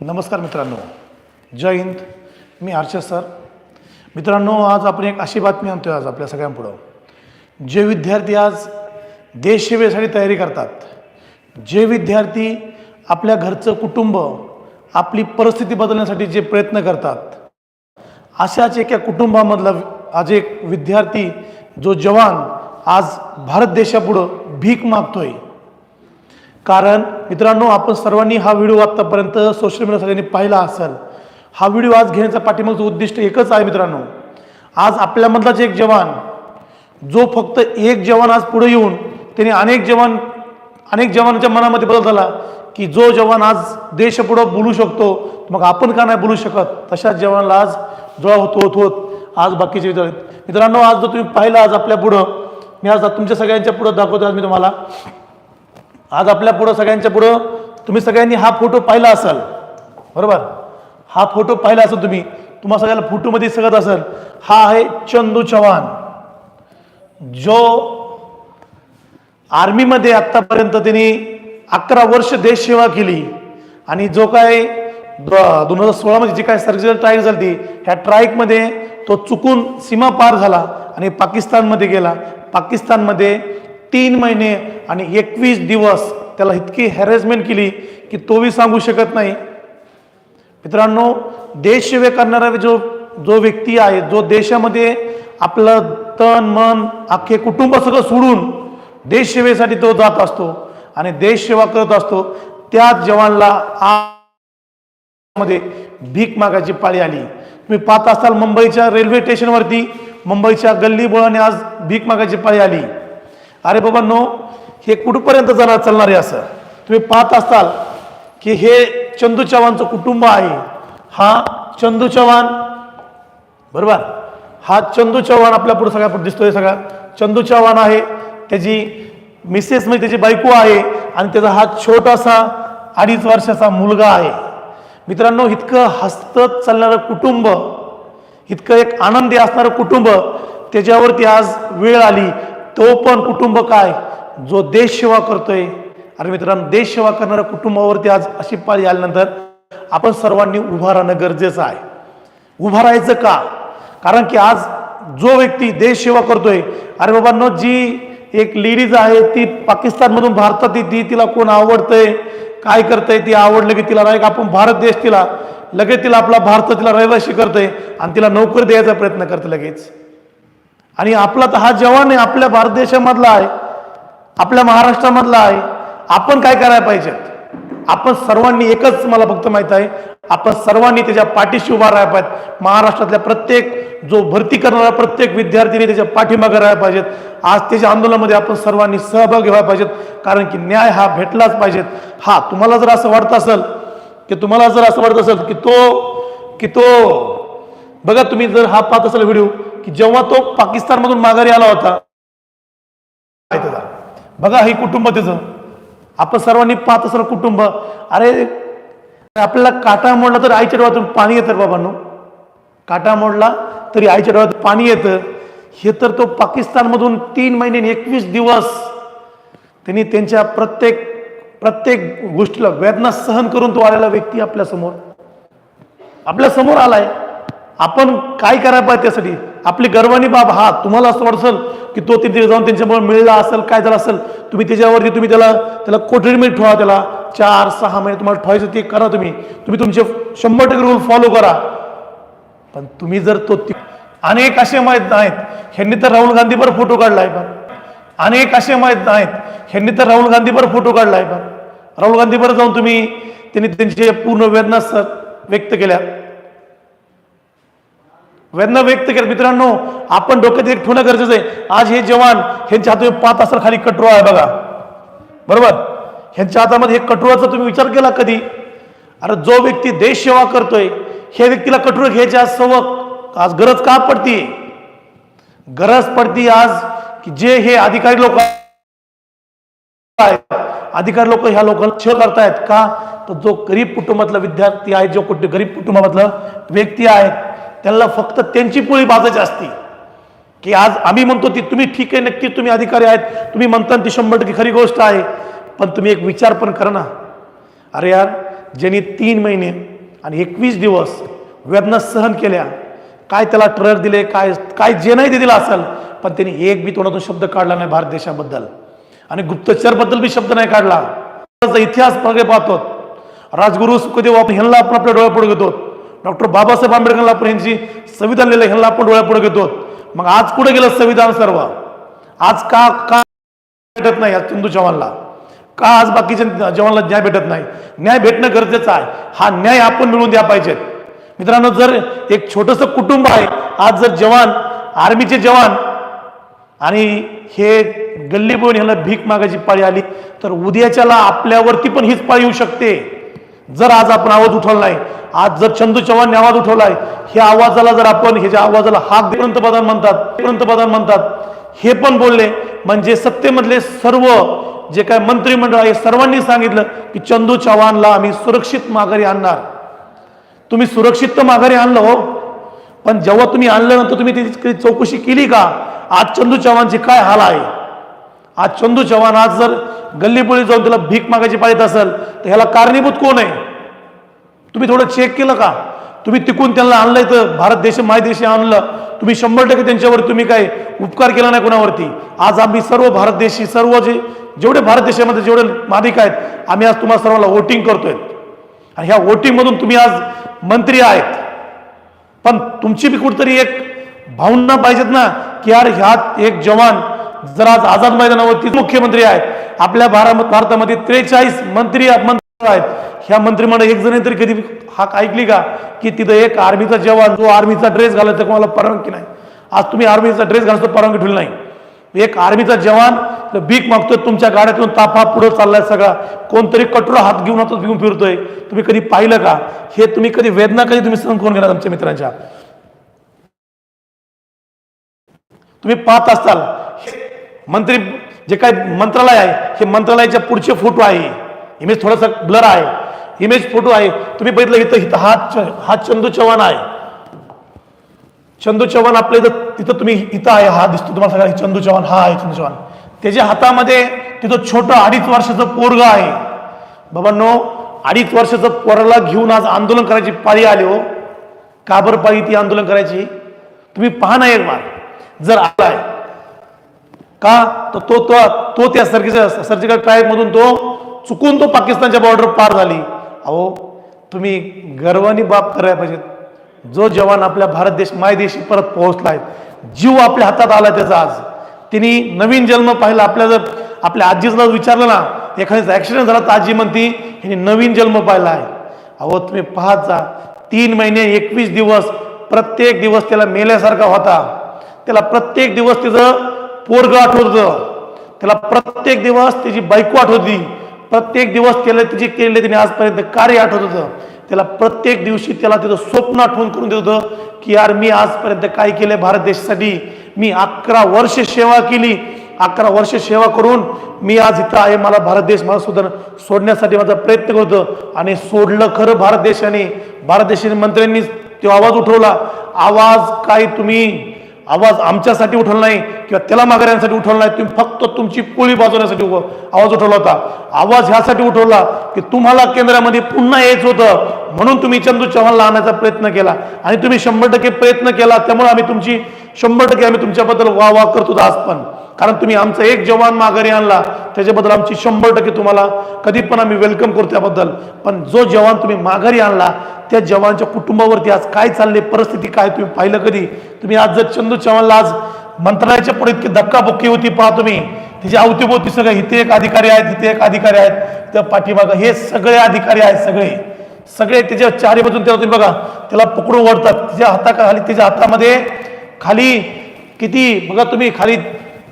नमस्कार मित्रांनो. जय हिंद. मी हर्षद सर. मित्रांनो आज आपण एक अशी बातमी आणतोय आज आपल्या सगळ्यांपुढं. जे विद्यार्थी आज देशसेवेसाठी तयारी करतात जे विद्यार्थी आपल्या घरचं कुटुंब आपली परिस्थिती बदलण्यासाठी जे प्रयत्न करतात अशाच एका कुटुंबामधला आज एक विद्यार्थी जो जवान आज भारत देशापुढं भीक मागतोय. कारण मित्रांनो आपण सर्वांनी हा व्हिडिओ आत्तापर्यंत सोशल मीडिया सगळ्यांनी पाहिला असेल. हा व्हिडिओ आज घेण्याचा पाठीमागचं उद्दिष्ट एकच आहे मित्रांनो. आज आपल्यामधलाच एक जवान जो फक्त एक जवान आज पुढे येऊन त्याने अनेक जवान अनेक जवानांच्या मनामध्ये बदल झाला की जो जवान आज देशपुढं बोलू शकतो मग आपण का नाही बोलू शकत? तशाच जवानला आज जोळा होत होत होत आज बाकीचे विद्यार्थी मित्रांनो आज जो तुम्ही पाहिला आज आपल्या पुढं मी आज तुमच्या सगळ्यांच्या पुढं दाखवतो आज मी तुम्हाला. आज आपल्या पुढं सगळ्यांच्या पुढं तुम्ही सगळ्यांनी हा फोटो पाहिला असाल. बरोबर? हा फोटो पाहिला असाल तुम्ही तुम्हा सगळ्याला फोटोमध्ये सगळत असेल. हा आहे चंदू चव्हाण. जो आर्मीमध्ये आत्तापर्यंत त्यांनी अकरा वर्ष देशसेवा केली आणि जो काय दोन हजार सोळामध्ये जी काय सर्जिकल ट्राईक झाली ह्या ट्राईकमध्ये तो चुकून सीमा पार झाला आणि पाकिस्तानमध्ये गेला. पाकिस्तानमध्ये तीन महिने आणि एकवीस दिवस त्याला इतकी हॅरेसमेंट केली की तोही सांगू शकत नाही. मित्रांनो देशसेवे करणारा जो जो व्यक्ती आहे जो देशामध्ये आपलं तन मन अख्खे कुटुंब सगळं सोडून देशसेवेसाठी तो जात असतो आणि देशसेवा करत असतो त्याच जवानला मध्ये भीक मागायची पाळी आली. तुम्ही पाहत असाल मुंबईच्या रेल्वे स्टेशनवरती मुंबईच्या गल्ली बोळाने आज भीक मागायची पाळी आली. अरे बाबांनो हे कुठपर्यंत जाणार चालणार आहे असं? तुम्ही पाहत असाल की हे चंदू चव्हाणचं कुटुंब आहे. हा चंदू चव्हाण बरोबर? हा चंदू चव्हाण आपल्या पुढे सगळ्या दिसतोय सगळा. चंदू चव्हाण आहे त्याची मिसेस म्हणजे त्याची बायको आहे आणि त्याचा हा छोटासा अडीच वर्षाचा मुलगा आहे. मित्रांनो इतकं हसत चालणारं कुटुंब इतकं एक आनंदी असणारं कुटुंब त्याच्यावरती आज वेळ आली. तो पण कुटुंब काय? जो देशसेवा करतोय. अरे मित्रांनो देशसेवा करणाऱ्या कुटुंबावरती आज अशी पाळी आल्यानंतर आपण सर्वांनी उभा राहणं गरजेचं आहे. उभं राहायचं का? कारण की आज जो व्यक्ती देशसेवा करतोय अरे बाबांनो जी एक लेडीज आहे ती पाकिस्तानमधून भारतात येते तिला कोण आवडतंय? काय करतंय? ती आवडलं की तिला नाही का आपण भारत देश तिला लगेच तिला आपला भारत तिला रहिवाशी करतोय आणि तिला नोकरी द्यायचा प्रयत्न करते लगेच. आणि आपला तर हा जवान आहे आपल्या भारत देशामधला आहे आपल्या महाराष्ट्रामधला आहे. आपण काय करायला पाहिजेत आपण सर्वांनी एकच मला फक्त माहीत आहे आपण सर्वांनी त्याच्या पाठीशी उभा राहायला पाहिजे. महाराष्ट्रातल्या प्रत्येक जो भरती करणारा प्रत्येक विद्यार्थीने त्याच्या पाठीमागे राहायला पाहिजेत आज त्याच्या आंदोलनामध्ये आपण सर्वांनी सहभाग घ्यायला पाहिजेत कारण की न्याय हा भेटलाच पाहिजेत हा तुम्हाला जर असं वाटत असेल की तुम्हाला जर असं वाटत असेल की तो की तो बघा तुम्ही जर हा पाहत असाल व्हिडिओ की जेव्हा तो पाकिस्तानमधून माघारी आला होता बघा हे कुटुंब त्याचं आपण सर्वांनी पाहत असाल कुटुंब. अरे आपल्याला काटा मोडला तर आईच्या डोळ्यातून पाणी येतं बाबांनो. काटा मोडला तरी आईच्या डोळ्यात पाणी येतं. हे तर तो पाकिस्तानमधून तीन महिने एकवीस दिवस त्यांनी त्यांच्या प्रत्येक प्रत्येक गोष्टीला वेदना सहन करून तो आलेला व्यक्ती आपल्यासमोर. आपल्यासमोर आपल्यासमोर आलाय. आपण काय करायला पाहिजे त्यासाठी? आपली गर्वानी बाब हा तुम्हाला असं वाटत असेल की तो तिथे जाऊन त्यांच्यामुळे मिळला असेल काय झालं असेल तुम्ही त्याच्यावरती तुम्ही त्याला त्याला कोठडीमध्ये ठेवा त्याला. चार सहा महिने तुम्हाला ठेवायचं ते करा तुम्ही. तुम्ही तुमचे शंभर टक्के रूल फॉलो करा. पण तुम्ही जर तो अनेक असे माहीत नाहीत. ह्यांनी तर राहुल गांधीवर फोटो काढलाय पण अनेक असे माहीत नाहीत. ह्यांनी तर राहुल गांधीवर फोटो काढलाय पण राहुल गांधीवर जाऊन तुम्ही त्यांनी त्यांचे पूर्ण वेदना व्यक्त केल्या. वेदना व्यक्त करत मित्रांनो आपण डोक्यात एक ठेवणं गरजेचं आहे. आज हे जवान ह्यांच्या हातात पाच असेल खाली कटोरा आहे बघा. बरोबर? ह्यांच्या हातामध्ये हे कटोराचा तुम्ही विचार केला कधी? अरे जो व्यक्ती देश सेवा करतोय ह्या व्यक्तीला कटोर घ्यायची आज सवक आज गरज का पडती? गरज पडती आज की जे हे अधिकारी लोक आहेत अधिकारी लोक ह्या लोकांना छ करतायत का? तर जो गरीब कुटुंबातला विद्यार्थी आहे जो कुठे गरीब कुटुंबामधला व्यक्ती आहे त्यांना फक्त त्यांची पोळी बाजायची असती. की आज आम्ही म्हणतो ती तुम्ही ठीक आहे नक्की तुम्ही अधिकारी आहेत. तुम्ही म्हणता ती शंभर टक्के खरी गोष्ट आहे. पण तुम्ही एक विचार पण करा ना. अरे यार ज्यांनी तीन महिने आणि एकवीस दिवस वेदना सहन केल्या काय त्याला ट्रक दिले काय काय जे नाही ते दिलं असेल पण त्यांनी एक बी तोंडातून शब्द काढला नाही भारत देशाबद्दल. आणि गुप्तचरबद्दल बी शब्द नाही काढला. इतिहास मागे पाहतो राजगुरू सुखदेव आपण ह्यांना आपण आपल्या डोळ्यापुढे घेतो डॉक्टर बाबासाहेब आंबेडकरला आपण यांची संविधान लिहिलं ह्यांना आपण डोळ्यापुढे घेतो. मग आज कुठे गेलं संविधान सर्व? आज का का भेटत नाही आज हिंदू जवानला का आज बाकीच्या जवानला न्याय भेटत नाही? न्याय भेटणं गरजेचं आहे. हा न्याय आपण मिळवून द्या पाहिजेत मित्रांनो जर एक छोटस कुटुंब आहे आज जर जवान आर्मीचे जवान आणि हे गल्ली बोलून ह्याला भीक मागायची पाळी आली तर उद्याच्याला आपल्यावरती पण हीच पाळी येऊ शकते. जर आज आपण आवाज उठवला नाही आज जर चंदू चव्हाणने आवाज उठवलाय ह्या आवाजाला जर आपण ह्याच्या आवाजाला हाक पंतप्रधान म्हणतात पंतप्रधान म्हणतात हे पण बोलले. म्हणजे सत्तेमधले सर्व जे काय मंत्रिमंडळ आहे सर्वांनी सांगितलं की चंदू चव्हाणला आम्ही सुरक्षित माघारी आणणार. तुम्ही सुरक्षित तर माघारी आणलं हो पण जेव्हा तुम्ही आणलं नंतर तुम्ही त्याची चौकशी केली का? आज चंदू चव्हाणचे काय हाल आहे? आज चंदू चव्हाण आज जर गल्लीपुळी जाऊन त्याला भीक मागायची पाहिजे असेल तर ह्याला कारणीभूत कोण आहे? तुम्ही थोडं चेक केलं का? तुम्ही तिकून त्यांना आणलंय तर भारत देश मायदेशी आणलं. तुम्ही शंभर टक्के त्यांच्यावर तुम्ही काय उपकार केला नाही कोणावरती? आज आम्ही सर्व भारत देशी सर्व जे जेवढे भारत देशामध्ये जेवढे मालिक आहेत आम्ही आज तुम्हाला सर्वांना वोटिंग करतोय. आणि ह्या वोटिंगमधून तुम्ही आज मंत्री आहेत. पण तुमची बी कुठतरी एक भावना पाहिजेत ना की यार ह्यात एक जवान जर आज आझाद मैदानावरती मुख्यमंत्री आहेत आपल्या भारत भारतामध्ये त्रेचाळीस मंत्री आहेत ह्या मंत्रिमंडळ एक जण तरी कधी हा ऐकली का? की तिथं एक आर्मीचा जवान जो आर्मीचा ड्रेस घालायचा कोणाला परवानगी नाही. आज तुम्ही आर्मीचा ड्रेस घालायचं परवानगी ठेवली नाही. एक आर्मीचा जवान भीक मागतोय तुमच्या गाड्यातून ताफा पुढे चाललाय सगळा. कोणतरी कटोरा हात घेऊन हातात घेऊन फिरतोय. तुम्ही कधी पाहिलं का? हे तुम्ही कधी वेदना कधी तुम्ही सहन करून घेणार आमच्या मित्रांच्या? तुम्ही पाहत असताल. हे मंत्री जे काय मंत्रालय आहे हे मंत्रालयाच्या पुढचे फोटो आहे. इमेज थोडासा ब्लर आहे. इमेज फोटो आहे. तुम्ही बघितलं इथं इथं हा च- हा चंदू चव्हाण आहे. चंदू चव्हाण आपल्या इथं तिथं तुम्ही इथं आहे हा दिसतो तुम्हाला सगळ्या चंदू चव्हाण हा आहे चंदू चव्हाण. त्याच्या हातामध्ये तिथं छोटं अडीच वर्षाचं पोरग आहे. बाबांनो अडीच वर्षाचं पोराला घेऊन आज आंदोलन करायची पाळी आली हो. काबर पाळी ती आंदोलन करायची? तुम्ही पहा ना एक बार जर आलाय का? तर तो तो तो त्या सर्जिकल सर्जिकल स्ट्राईक तो चुकून तो पाकिस्तानच्या बॉर्डर पार झाली. अहो तुम्ही गर्वानी बाप करायला पाहिजेत. जो जवान आपल्या भारत देश मायदेशी परत परत पोहोचलाय जीव आपल्या हातात आला त्याचा आज. तिने नवीन जन्म पाहिला. आपल्या जर आपल्या आजीला विचारलं ना एखाद्याचा ॲक्सिडेंट झाला तर आजी म्हणती हिने नवीन जन्म पाहिला आहे. अहो तुम्ही पाहत जा. तीन महिने एकवीस दिवस प्रत्येक दिवस त्याला मेल्यासारखा होता. त्याला प्रत्येक दिवस तिचं पोरग आठवत. होतं त्याला प्रत्येक दिवस त्याची बायको आठवत. होती प्रत्येक दिवस त्याला तिचे केलेले त्याने आजपर्यंत कार्य आठवत होतं. त्याला प्रत्येक दिवशी त्याला तिथं स्वप्न आठवण करून देत होतं की यार मी आजपर्यंत काय केलंय भारत देशासाठी? मी अकरा वर्ष सेवा केली. अकरा वर्ष सेवा करून मी आज इथं आहे. मला भारत देश मला सुद्धा सोडण्यासाठी माझा प्रयत्न करतो आणि सोडलं खरं भारत देशाने. भारत देशाने मंत्र्यांनी तो आवाज उठवला. आवाज काय तुम्ही आवाज आमच्यासाठी उठवला नाही किंवा त्याला मागण्यासाठी उठवला नाही. तुम्ही फक्त तुमची पोळी बाजवण्यासाठी उभं- आवाज उठवला होता. आवाज ह्यासाठी उठवला की तुम्हाला केंद्रामध्ये पुन्हा यायचं होतं. म्हणून तुम्ही चंदू चव्हाणला आणायचा प्रयत्न केला. आणि तुम्ही शंभर टक्के प्रयत्न केला. त्यामुळे आम्ही तुमची शंभर टक्के आम्ही तुमच्याबद्दल वा वा करतो आज पण. कारण तुम्ही आमचा एक जवान माघारी आणला त्याच्याबद्दल आमची शंभर टक्के तुम्हाला कधी पण आम्ही वेलकम करतो त्याबद्दल. पण जो जवान तुम्ही माघारी आणला त्या जवानच्या कुटुंबावरती आज काय चालले परिस्थिती काय तुम्ही पाहिलं कधी? तुम्ही आज जर चंदू चव्हाणला आज मंत्रालयाच्या पुढे इतकी धक्काबुक्की होती पहा तुम्ही. तिच्या अवतीभोवती सगळे इथे एक अधिकारी आहेत इथे एक अधिकारी आहेत. त्या पाठीमागं हे सगळे अधिकारी आहेत सगळे. सगळे त्याच्या चारी बाजून त्याला तुम्ही बघा त्याला पकडून ओढतात. तिच्या हाताखाली त्याच्या हातामध्ये खाली किती बघा तुम्ही खाली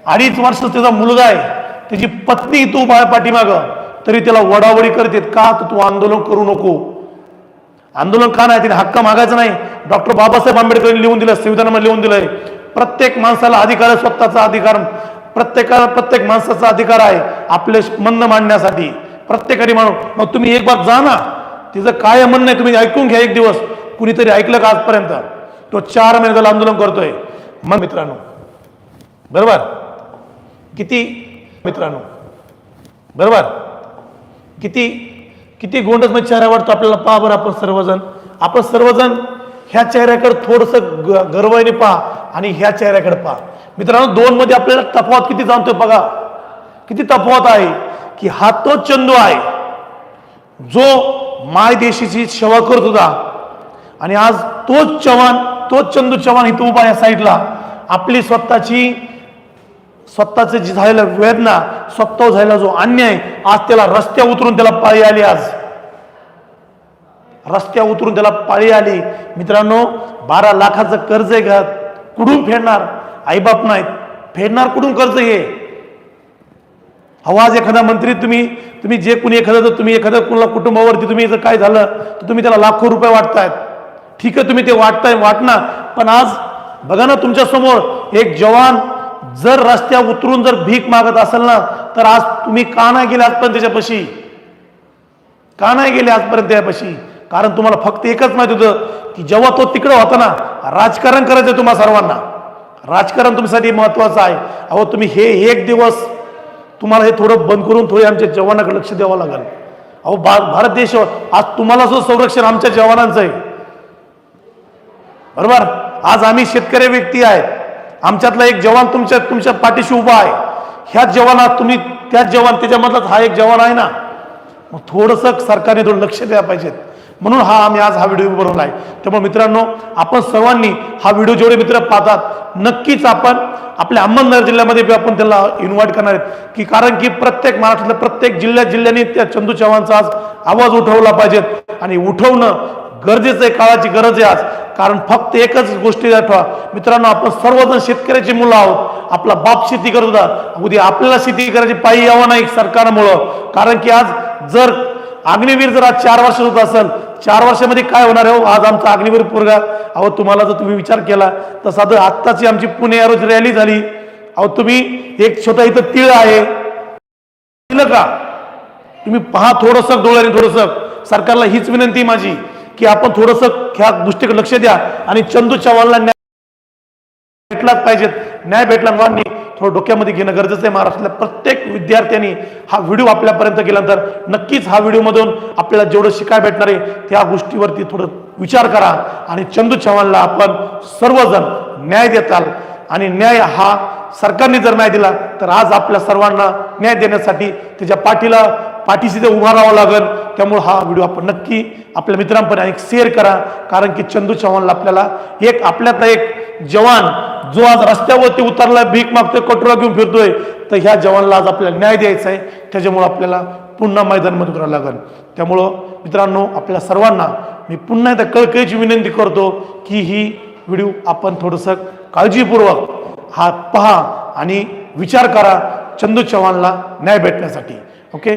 अडीच वर्ष त्याचा मुलगा आहे. त्याची पत्नी तू बाळ पाठीमागं. तरी त्याला वडावडी करते का तर तू आंदोलन करू नको? आंदोलन का नाही? तिने हक्क मागायचं नाही. डॉक्टर बाबासाहेब आंबेडकरांनी लिहून दिलं संविधानामध्ये लिहून दिलंय. प्रत्येक माणसाला अधिकार आहे स्वतःचा अधिकार. प्रत्येकाला प्रत्येक माणसाचा अधिकार आहे आपले म्हणणं मांडण्यासाठी. प्रत्येकाने म्हणून मग तुम्ही एक बाग जा ना. तिचं काय म्हणणं आहे तुम्ही ऐकून घ्या एक दिवस. कुणीतरी ऐकलं का आजपर्यंत? तो चार महिने झालं आंदोलन करतोय. मग मित्रांनो बरोबर? किती मित्रांनो? बरोबर? किती किती गोंडसमध्ये चेहरा वाटतो आपल्याला पहा बरं आपण सर्वजण. आपण सर्वजण ह्या चेहऱ्याकडे थोडंसं ग गर्वाने पहा आणि ह्या चेहऱ्याकडे पहा. मित्रांनो दोन मध्ये आपल्याला तफावत किती जाणतोय बघा. किती तफावत आहे की हा तो चंदू आहे. जो मायदेशीची सेवा करत होता. आणि आज तोच चव्हाण तोच चंदू चव्हाण इथं उभा या साईडला. आपली स्वतःची स्वतःचे जी झालेलं वेदना स्वतः झालेला जो अन्याय आज त्याला रस्त्या उतरून त्याला पाळी आली आज. रस्त्या उतरून त्याला पाळी आली. मित्रांनो बारा लाखाचं कर्ज आहे घर कुठून फेडणार? आईबाप नाहीत. फेडणार कुठून कर्ज हे? आवाज एखादा मंत्री तुम्ही तुम्ही जे कुणी एखादं जर तुम्ही एखाद्या कुणाला कुटुंबावरती तुम्ही जर काय झालं तर तुम्ही त्याला लाखो रुपये वाटतायत. ठीक आहे तुम्ही ते वाटताय वाटणार. पण आज बघा ना तुमच्यासमोर एक जवान जर रस्त्या उतरून जर भीक मागत असेल ना तर आज तुम्ही का नाही गेले आजपर्यंत त्याच्यापाशी? का नाही गेले आजपर्यंत त्यापाशी कारण तुम्हाला फक्त एकच माहीत होतं की जेव्हा तो तिकडं होता ना राजकारण करायचं तुम्हा सर्वांना. राजकारण तुमच्यासाठी महत्वाचं आहे. अहो तुम्ही हे एक दिवस तुम्हाला हे थोडं बंद करून थोडे आमच्या जवानाकडे लक्ष द्यावं लागेल. अहो भा भारत देश आज तुम्हाला सुद्धा संरक्षण आमच्या जवानांचं आहे. बरोबर? आज आम्ही शेतकरी व्यक्ती आहे आमच्यातला एक जवान तुमच्या तुमच्या पाठीशी उभा आहे. ह्याच जवानात तुम्ही त्याच जवान त्याच्यामधलाच हा एक जवान आहे ना? मग थोडंसं सरकारने थोडं लक्ष द्यायला पाहिजेत म्हणून हा आम्ही आज हा व्हिडिओ बनवला आहे. त्यामुळे मित्रांनो आपण सर्वांनी हा व्हिडिओ जेवढे मित्र पाहतात नक्कीच आपण आपल्या अहमदनगर जिल्ह्यामध्ये बी आपण त्याला इन्व्हाइट करणार आहेत. की कारण की प्रत्येक महाराष्ट्रातल्या प्रत्येक जिल्ह्या जिल्ह्याने त्या चंदू चव्हाणचा आज आवाज उठवला पाहिजेत आणि उठवणं गरजेचं आहे काळाची गरज आहे आज. कारण फक्त एकच गोष्टी आठवा. मित्रांनो आपण सर्वजण शेतकऱ्याची मुलं आहोत. आपला बाप शेती करत होता. उद्या आपल्याला शेती करायची पायी यावं नाही सरकारमुळं. कारण की आज जर अग्निवीर जर आज चार वर्ष होत असेल चार वर्षामध्ये काय होणार आहे हो? आज आमचा अग्निवीर पोरगा. अहो तुम्हाला जर तुम्ही विचार केला तर साधं आत्ताची आमची पुणे या रॅली झाली. अहो तुम्ही एक छोटा इथं तिळ आहे. का? तुम्ही पहा थोडंसं डोळ्याने थोडंसं. सरकारला हीच विनंती माझी. की आपण थोडंसं ह्या गोष्टीकडे लक्ष द्या आणि चंदू चव्हाणला न्याय भेटलाच पाहिजेत. न्याय भेटला मुलांनी थोडं डोक्यामध्ये घेणं गरजेचं आहे. महाराष्ट्रातल्या प्रत्येक विद्यार्थ्यांनी हा व्हिडिओ आपल्यापर्यंत गेल्यानंतर नक्कीच हा व्हिडिओमधून आपल्याला जेवढं शिकाय भेटणार आहे त्या गोष्टीवरती थोडं विचार करा आणि चंदू चव्हाणला आपण सर्वजण न्याय देताल. आणि न्याय हा सरकारने जर न्याय दिला तर आज आपल्या सर्वांना न्याय देण्यासाठी त्याच्या पाठीला पाठीशी ते उभा राहावं लागेल त्यामुळं हा व्हिडिओ आपण नक्की आपल्या मित्रांपर्यंत एक शेअर करा. कारण की चंदू चव्हाणला आपल्याला एक आपल्यातला एक जवान जो आज रस्त्यावरती उतरला भीक मागतोय कटोरा घेऊन फिरतोय तर ह्या जवानला आज आपल्याला न्याय द्यायचा आहे. त्याच्यामुळं आपल्याला पुन्हा मैदानमध्ये उतरावं लागेल. त्यामुळं मित्रांनो आपल्या सर्वांना मी पुन्हा एकदा कळकळीची विनंती करतो की ही व्हिडिओ आपण थोडंसं काळजीपूर्वक हा पहा आणि विचार करा चंदू चव्हाणला न्याय भेटण्यासाठी. ओके?